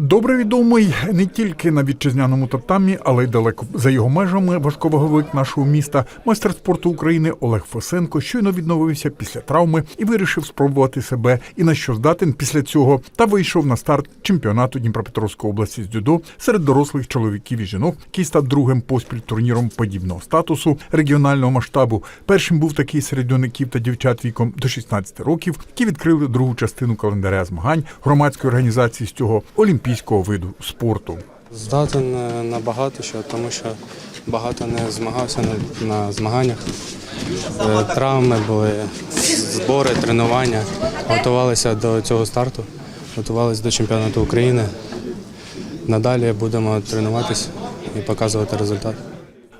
Добре відомий не тільки на вітчизняному татамі, але й далеко за його межами важковаговик нашого міста, майстер спорту України Олег Фосенко щойно відновився після травми і вирішив спробувати себе і на що здатен після цього та вийшов на старт чемпіонату Дніпропетровської області з дзюдо серед дорослих чоловіків і жінок, який став другим поспіль турніром подібного статусу регіонального масштабу. Першим був такий серед юнаків та дівчат віком до 16 років, які відкрили другу частину календаря змагань громадської організації з цього олімпійського виду спорту. Здатен е, на багато що, тому що багато не змагався на, на змаганнях. Е, Травми були, збори, тренування. Готувалися до цього старту, готувалися до чемпіонату України. Надалі будемо тренуватися і показувати результат.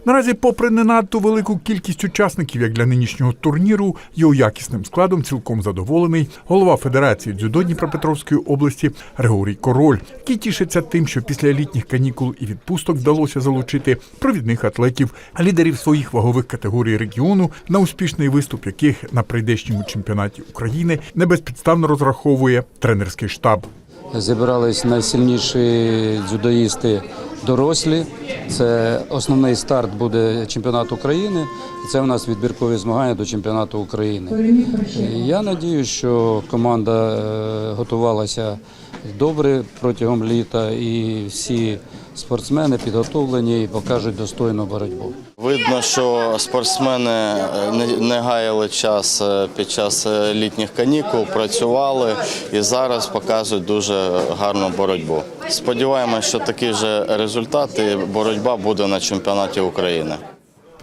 Наразі, попри не надто велику кількість учасників, як для нинішнього турніру, його якісним складом цілком задоволений голова Федерації дзюдо Дніпропетровської області Григорій Король, який тішиться тим, що після літніх канікул і відпусток вдалося залучити провідних атлетів, лідерів своїх вагових категорій регіону, на успішний виступ яких на прийдешньому чемпіонаті України не безпідставно розраховує тренерський штаб. Зібрались найсильніші дзюдоїсти дорослі. Це основний старт буде чемпіонат України. і Це у нас відбіркові змагання до чемпіонату України. Я надію, що команда е, готувалася добре протягом літа, і всі спортсмени підготовлені і покажуть достойну боротьбу. Видно, що спортсмени е, не, гаяли час е, під час е, літніх канікул, працювали і зараз показують дуже гарну боротьбу. Сподіваємося, що такі ж результати боротьба буде на чемпіонаті України.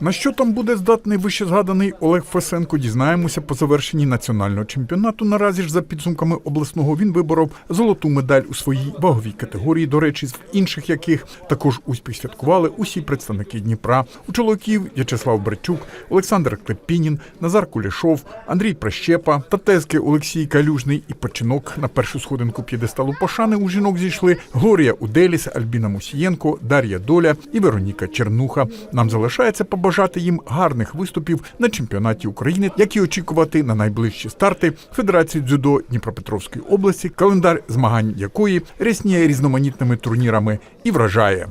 На що там буде здатний вище згаданий Олег Фесенко, дізнаємося по завершенні національного чемпіонату. Наразі ж за підсумками обласного він виборов золоту медаль у своїй ваговій категорії. До речі, з інших яких також успіх святкували усі представники Дніпра. У чоловіків В'ячеслав Берчук, Олександр Клепінін, Назар Кулішов, Андрій Прищепа, Татезки Олексій Калюжний і починок на першу сходинку п'єдесталу пошани у жінок зійшли Глорія Уделіс, Альбіна Мусієнко, Дар'я Доля і Вероніка Чернуха. Нам залишається побажати їм гарних виступів на чемпіонаті України, як і очікувати на найближчі старти Федерації дзюдо Дніпропетровської області, календар змагань якої рясніє різноманітними турнірами і вражає.